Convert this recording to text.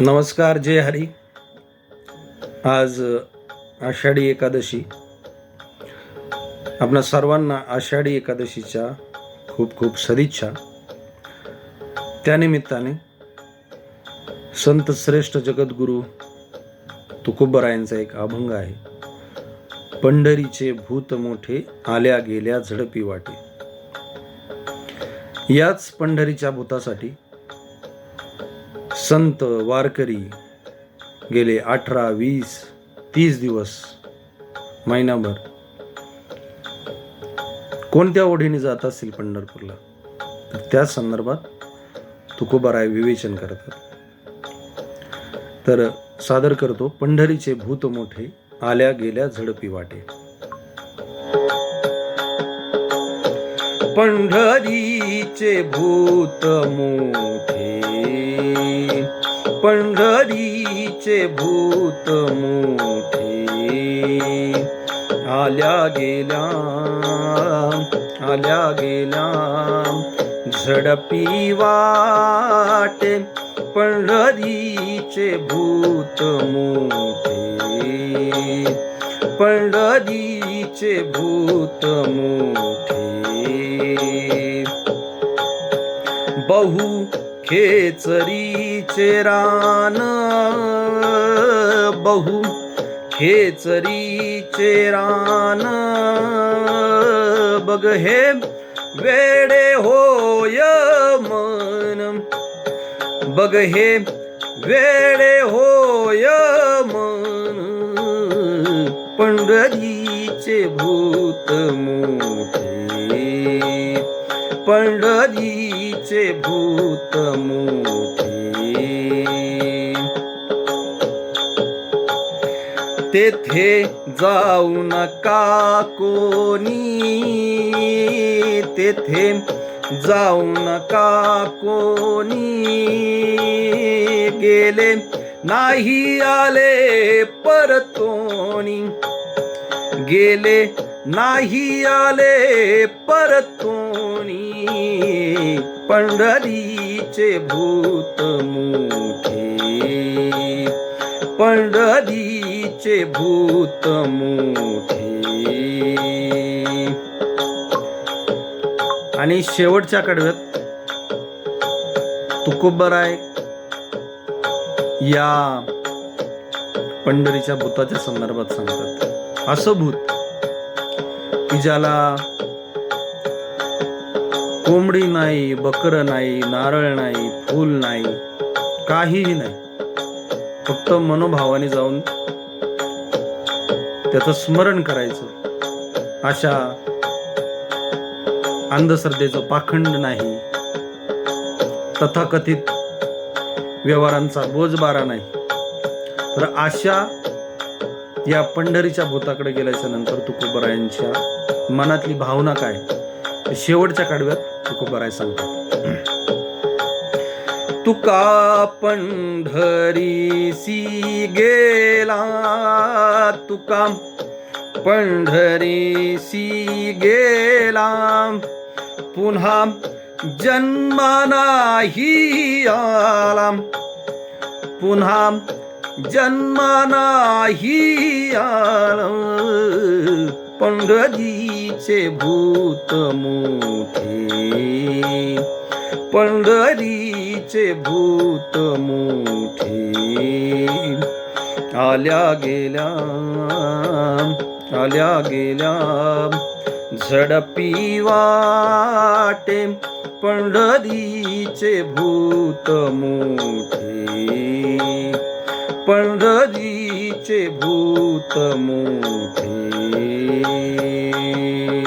नमस्कार जय हरी. आज आषाढी एकादशी. आपणा सर्वांना आषाढी एकादशीच्या खूप खूप सदिच्छा. त्यानिमित्ताने संत श्रेष्ठ जगद्गुरू तुकोबरायांचा एक अभंग आहे. पंढरीचे भूत मोठे आल्या गेल्या झडपी वाटे. याच पंढरीच्या भूतासाठी संत वारकरी गेले अठरा वीस तीस दिवस महिनाभर. कोणत्या ओढीने जात असतील पंढरपूरला? तर त्या संदर्भात तुकोबाराय विवेचन करतात. तर सादर करतो पंढरीचे भूत मोठे आल्या गेल्या झडपी वाटे. पंढरीचे भूत मोठे पंढरीचे भूत मोठे आल्या गेला आल्या गेला झडपी वाटे पंढरीचे भूत मोठे पंढरीचे भूत मोठे. बहु खेचरीचे रान. बहु खेचरीचे रान. बघ हे वेडे होय मन. बघ हे वेडे होय मन. पंढरीचे भूत मोठे. पंढरीचे भूत मोठे। तेथे जाऊ नका कोणी। तेथे जाऊ नका कोणी। गेले नाही आले परतोणी गेले नाही आले परतोनी पंढरीचे भूत मोठे. पंढरीचे भूत मोठे. आणि शेवटच्या कडव्यात तुकोबराय या पंढरीच्या भूताच्या संदर्भात सांगतात. असं भूत की ज्याला कोंबडी नाही बकर नाही नारळ नाही फूल नाही काहीही नाही. फक्त मनोभावाने जाऊन त्याचं स्मरण करायचं. अशा अंधश्रद्धेचं पाखंड नाही. तथाकथित व्यवहारांचा बोजबारा नाही. तर अशा या पंढरीच्या भूताकडे गेल्याच्यानंतर तुकोबरायांच्या मनातली भावना काय? शेवटच्या काढव्यात तुकोबराय सांगतात. तुका पंढरीसी गेला तुका पंढरीसी गेला. पुन्हा जन्मा नाही आला पुन्हा जन्मा नाही पंढरीचे भूत मोठे. पंढरीचे भूत मोठे. आल्या गेल्या आल्या गेल्या झडपी वाटे पंढरीचे भूत मोठे. पंढरीचे भूत मोठे.